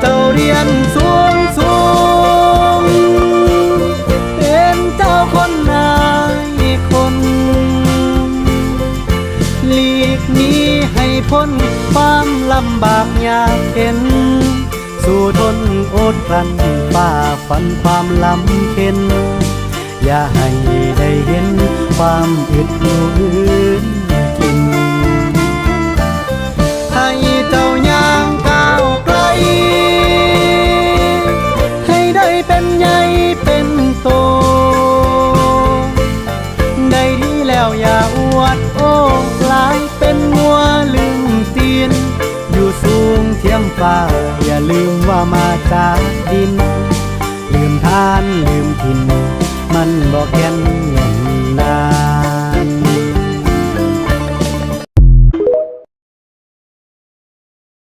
เจ้าเรียนสูงสูง เป็นเจ้าคนนายคน หลีกหนี้ให้พ้นความลำบากยากเข็น สู่ทนอดกลั้นฝ่าฟันความลำเข็นอย่าให้ได้เห็นความอึดอยู่อื่นกินให้ เป็นใหญ่เป็นโต ได้ดีแล้วอย่าอวดโอ้กลายเป็นมัวลืมตีน อยู่สูงเทียมฟ้า อย่าลืมว่ามาจากดินลืมทานลืมถิ่นมันบอกแก่นเงิน